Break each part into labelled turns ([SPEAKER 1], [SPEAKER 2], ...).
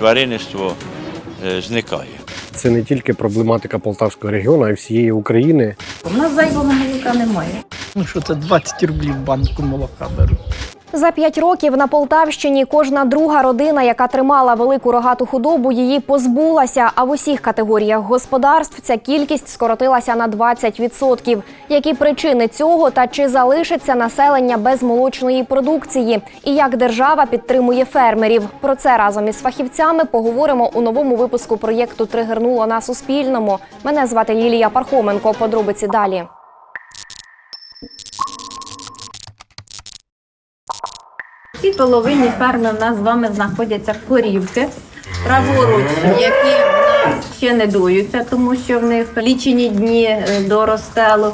[SPEAKER 1] тваринництво е, зникає.
[SPEAKER 2] Це не тільки проблематика Полтавського регіону, а й всієї України.
[SPEAKER 3] У нас зайвого молока немає.
[SPEAKER 4] Ну що це 20 рублів банку молока беру.
[SPEAKER 5] За п'ять років на Полтавщині кожна друга родина, яка тримала велику рогату худобу, її позбулася. А в усіх категоріях господарств ця кількість скоротилася на 20%. Які причини цього та чи залишиться населення без молочної продукції? І як держава підтримує фермерів? Про це разом із фахівцями поговоримо у новому випуску проєкту Тригернуло на Суспільному. Мене звати Лілія Пархоменко. Подробиці далі.
[SPEAKER 3] Цій половині ферми в нас з вами знаходяться корівки. Праворуч, які в нас ще не дуються, тому що в них лічені дні е, до розстелу.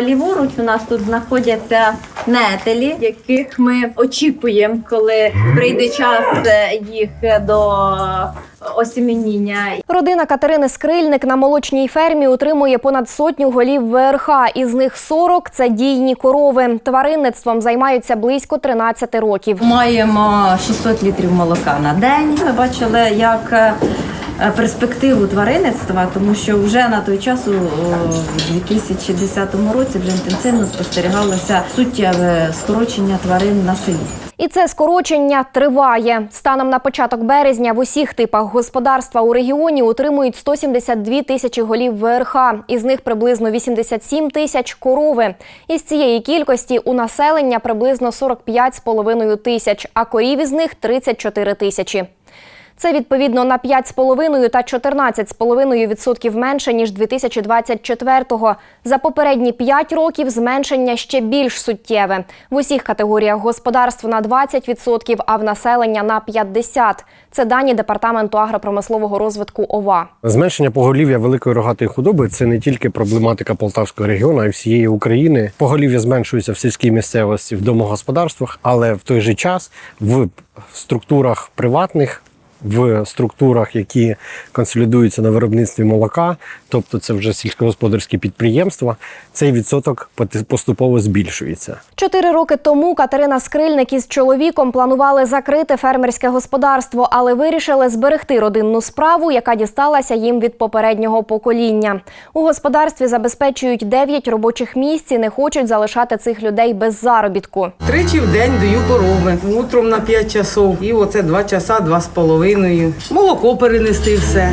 [SPEAKER 3] Ліворуч у нас тут знаходяться нетелі, яких ми очікуємо, коли прийде час е, їх до осіміння.
[SPEAKER 5] Родина Катерини Скрильник на молочній фермі утримує понад сотню голів ВРХ. Із них 40 – це дійні корови. Тваринництвом займаються близько 13 років.
[SPEAKER 3] Маємо 600 літрів молока на день. Ми бачили, як е, перспективу тваринництва, тому що вже на той час у 2010 році вже інтенсивно спостерігалося суттєве скорочення тварин на селі.
[SPEAKER 5] І це скорочення триває. Станом на початок березня в усіх типах господарства у регіоні утримують 172 тисячі голів ВРХ. Із них приблизно 87 тисяч – корови. Із цієї кількості у населення приблизно 45,5 тисяч, а корів із них 34 тисячі. Це відповідно на 5,5 та 14,5% менше ніж 2024-го. За попередні 5 років зменшення ще більш суттєве. В усіх категоріях господарств на 20%, а в населення на 50%. Це дані департаменту агропромислового розвитку ОВА.
[SPEAKER 2] Зменшення поголів'я великої рогатої худоби це не тільки проблематика Полтавського регіону, а й всієї України. Поголів'я зменшується в сільській місцевості, в домогосподарствах, але в той же час в структурах приватних. В структурах, які консолідуються на виробництві молока, тобто це вже сільськогосподарські підприємства, цей відсоток поти- поступово збільшується.
[SPEAKER 5] Чотири роки тому Катерина Скрильник із чоловіком планували закрити фермерське господарство, але вирішили зберегти родинну справу, яка дісталася їм від попереднього покоління. У господарстві забезпечують 9 робочих місць і не хочуть залишати цих людей без заробітку.
[SPEAKER 6] Тричі в день даю корови. Утром на 5 часов. І оце 2 часа, 2 з половиною. Молоко перенести все.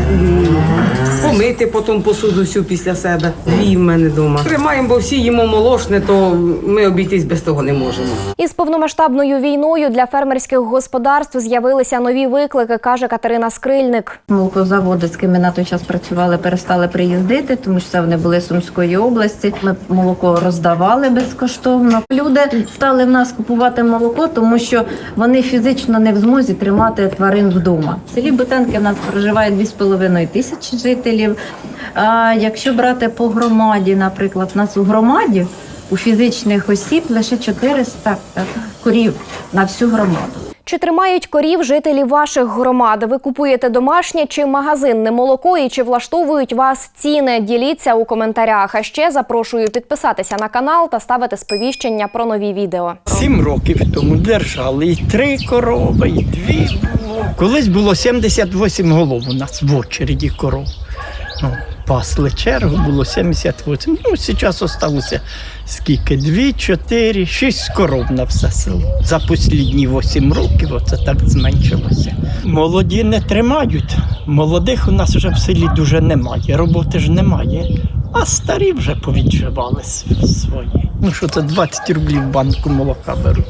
[SPEAKER 6] Помити потім посуду всю після себе. Дві в мене вдома. Тримаємо, бо всі їмо молочне, то ми обійтись без того не можемо.
[SPEAKER 5] Із повномасштабною війною для фермерських господарств з'явилися нові виклики, каже Катерина Скрильник.
[SPEAKER 3] Молокозаводи, з ким ми на той час працювали, перестали приїздити, тому що це вони були з Сумської області. Ми молоко роздавали безкоштовно. Люди стали в нас купувати молоко, тому що вони фізично не в змозі тримати тварин вдома. В селі Бутенки в нас проживає 2,5 тисячі жителів. А якщо брати по громаді, наприклад, в нас у громаді у фізичних осіб лише 400 корів на всю громаду.
[SPEAKER 5] Чи тримають корів жителі ваших громад? Ви купуєте домашнє чи магазинне молоко і чи влаштовують вас ціни? Діліться у коментарях. А ще запрошую підписатися на канал та ставити сповіщення про нові відео.
[SPEAKER 4] Сім років тому держали і три корови, і дві. Колись було 78 голов у нас в очереді коров. Ну, пасли чергу, було 78. Ну, зараз осталося скільки? Дві, чотири, шість коров на все село. За послідні 8 років оце так зменшилося. Молоді не тримають. Молодих у нас вже в селі дуже немає. Роботи ж немає. А старі вже повідживали свої. Ну що це 20 рублів банку молока беруть.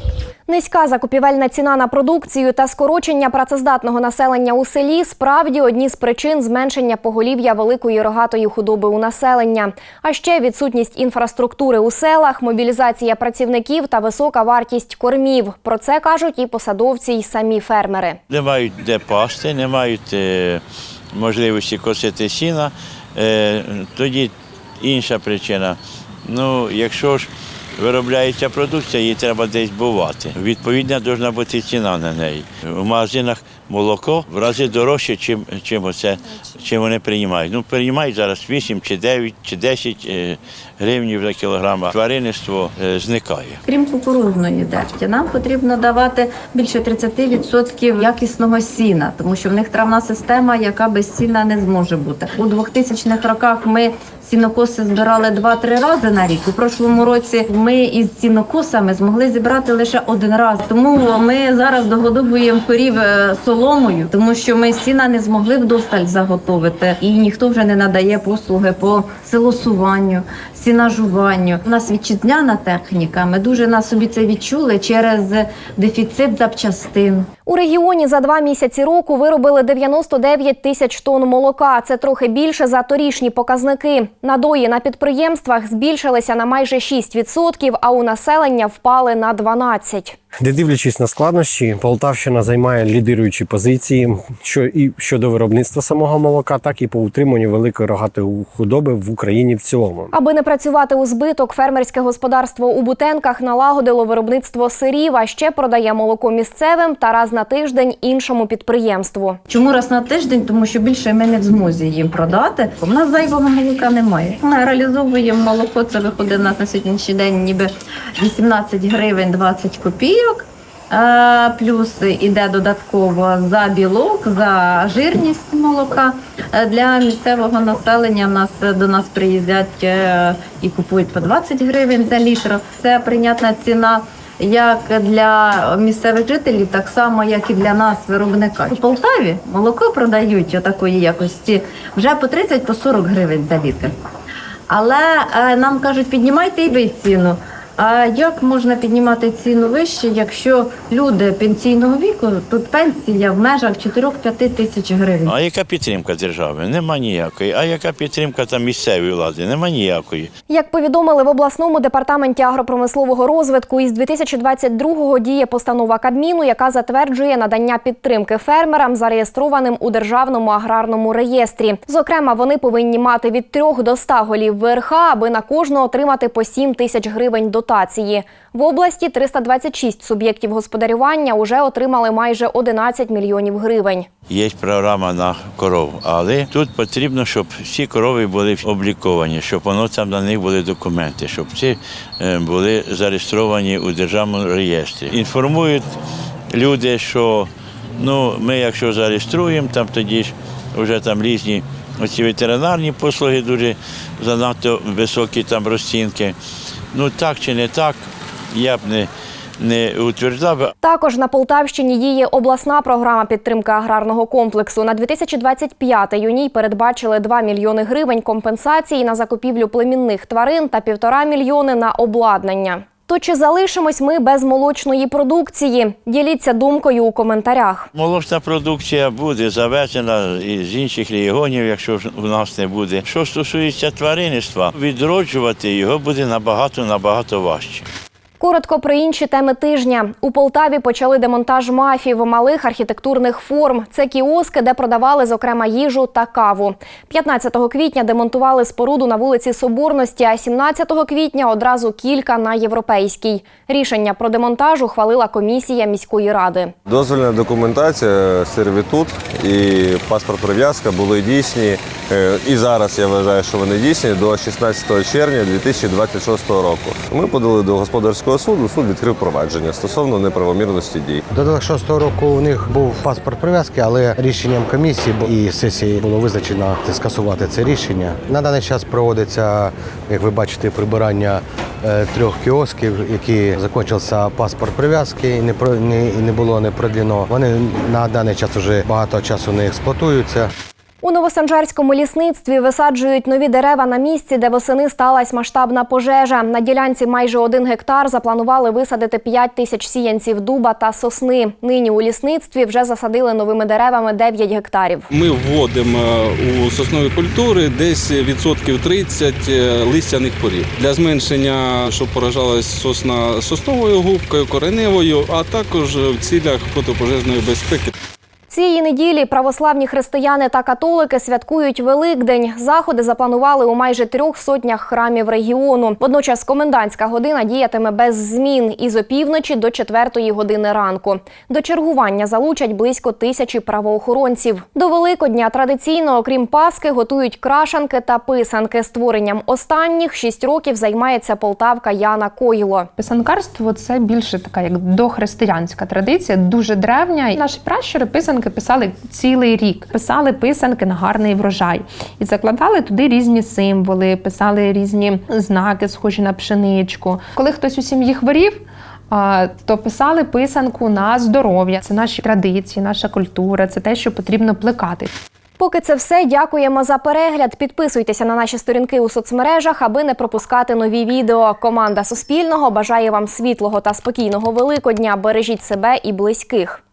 [SPEAKER 5] Низька закупівельна ціна на продукцію та скорочення працездатного населення у селі справді одні з причин зменшення поголів'я великої рогатої худоби у населення. А ще відсутність інфраструктури у селах, мобілізація працівників та висока вартість кормів. Про це кажуть і посадовці, і самі фермери.
[SPEAKER 1] Не мають де пасти, не мають е, можливості косити сіна. Е, тоді інша причина. Ну, якщо ж виробляється продукція, її треба десь бувати. Відповідна повинна бути ціна на неї. У магазинах молоко в рази дорожче, чим, чим, оце, чим вони приймають. Ну, приймають зараз 8 чи 9 чи 10 е, гривнів за кілограм. Тваринництво е, зникає.
[SPEAKER 3] Крім кукурудзної дерті, нам потрібно давати більше 30% якісного сіна, тому що в них травна система, яка без сіна не зможе бути. У 2000-х роках ми сінокоси збирали 2-3 рази на рік. У прошлому році ми із сінокосами змогли зібрати лише один раз. Тому ми зараз догодовуємо корів е, соломою, тому що ми сіна не змогли вдосталь заготовити, і ніхто вже не надає послуги по силосуванню, сінажуванню. У нас вітчизняна техніка. Ми дуже на собі це відчули через дефіцит запчастин.
[SPEAKER 5] У регіоні за два місяці року виробили 99 тисяч тонн молока. Це трохи більше за торішні показники. Надої на підприємствах збільшилися на майже 6%, а у населення впали на 12%.
[SPEAKER 2] Не дивлячись на складнощі, Полтавщина займає лідируючі позиції що і щодо виробництва самого молока, так і по утриманню великої рогатої худоби в Україні в цілому.
[SPEAKER 5] Аби не працювати у збиток, фермерське господарство у Бутенках налагодило виробництво сирів, а ще продає молоко місцевим та раз на тиждень іншому підприємству.
[SPEAKER 3] Чому раз на тиждень? Тому що більше ми не в змозі їм продати. У нас зайвого молока немає. Ми реалізовуємо молоко. Це виходить на сьогоднішній день ніби 18 гривень 20 копійок. Е, Плюс іде додатково за білок, за жирність молока. Е, Для місцевого населення нас до нас приїздять е, і купують по 20 гривень за літр. Це прийнятна ціна як для місцевих жителів, так само як і для нас, виробника. У Полтаві молоко продають такої якості вже по 30 по 40 гривень за літр. Але е, нам кажуть, піднімайте і ви ціну. А як можна піднімати ціну вище, якщо люди пенсійного віку, тут пенсія в межах 4-5 тисяч гривень?
[SPEAKER 1] А яка підтримка держави? Нема ніякої. А яка підтримка там місцевої влади? Нема ніякої.
[SPEAKER 5] Як повідомили в обласному департаменті агропромислового розвитку, із 2022-го діє постанова Кабміну, яка затверджує надання підтримки фермерам, зареєстрованим у державному аграрному реєстрі. Зокрема, вони повинні мати від 3 до 100 голів ВРХ, аби на кожного отримати по 7 тисяч гривень дотації. В області 326 суб'єктів господарювання вже отримали майже 11 мільйонів гривень.
[SPEAKER 1] Є програма на коров, але тут потрібно, щоб всі корови були обліковані, щоб воно там на них були документи, щоб ці е, були зареєстровані у державному реєстрі. Інформують люди, що ну, ми, якщо зареєструємо, там тоді ж вже там різні оці ветеринарні послуги дуже занадто високі там розцінки. Ну так чи не так, я б не, не утверджав.
[SPEAKER 5] Також на Полтавщині діє обласна програма підтримки аграрного комплексу. На 2025 у ній передбачили 2 мільйони гривень компенсації на закупівлю племінних тварин та півтора мільйони на обладнання. То чи залишимось ми без молочної продукції? Діліться думкою у коментарях.
[SPEAKER 1] Молочна продукція буде завезена з інших регіонів, якщо у нас не буде. Що стосується тваринництва, відроджувати його буде набагато набагато важче.
[SPEAKER 5] Коротко про інші теми тижня. У Полтаві почали демонтаж мафів малих архітектурних форм. Це кіоски, де продавали зокрема їжу та каву. 15 квітня демонтували споруду на вулиці Соборності, а 17 квітня одразу кілька на європейській. Рішення про демонтаж ухвалила комісія міської ради.
[SPEAKER 7] Дозвільна документація, сервітут і паспорт прив'язка були дійсні. е, І зараз я вважаю, що вони дійсні до 16 червня 2026 року. Ми подали до господарського суду. Суд відкрив провадження стосовно неправомірності дій.
[SPEAKER 8] До 26-го року у них був паспорт прив'язки, але рішенням комісії і сесії було визначено скасувати це рішення. На даний час проводиться, як ви бачите, прибирання е, трьох кіосків, які закінчився паспорт прив'язки, і не не, не було не продлено. Вони на даний час вже багато часу не експлуатуються.
[SPEAKER 5] У Новосанжарському лісництві висаджують нові дерева на місці, де восени сталася масштабна пожежа. На ділянці майже один гектар запланували висадити 5 тисяч сіянців дуба та сосни. Нині у лісництві вже засадили новими деревами 9 гектарів.
[SPEAKER 9] Ми вводимо у соснові культури десь відсотків 30 листяних порід для зменшення, щоб поражалась сосна сосновою губкою, кореневою, а також в цілях протипожежної безпеки.
[SPEAKER 5] Цієї неділі православні християни та католики святкують Великдень. Заходи запланували у майже трьох сотнях храмів регіону. Водночас комендантська година діятиме без змін із опівночі до четвертої години ранку. До чергування залучать близько тисячі правоохоронців. До Великодня традиційно, окрім Паски, готують крашанки та писанки. Створенням останніх шість років займається полтавка Яна Койло.
[SPEAKER 10] Писанкарство це більше така як дохристиянська традиція, дуже древня. Наші пращури писанки писали цілий рік. Писали писанки на гарний врожай і закладали туди різні символи, писали різні знаки, схожі на пшеничку. Коли хтось у сім'ї хворів. То писали писанку на здоров'я. Це наші традиції, наша культура, це те, що потрібно плекати.
[SPEAKER 5] Поки це все, дякуємо за перегляд. Підписуйтеся на наші сторінки у соцмережах, аби не пропускати нові відео. Команда Суспільного бажає вам світлого та спокійного Великодня. Бережіть себе і близьких.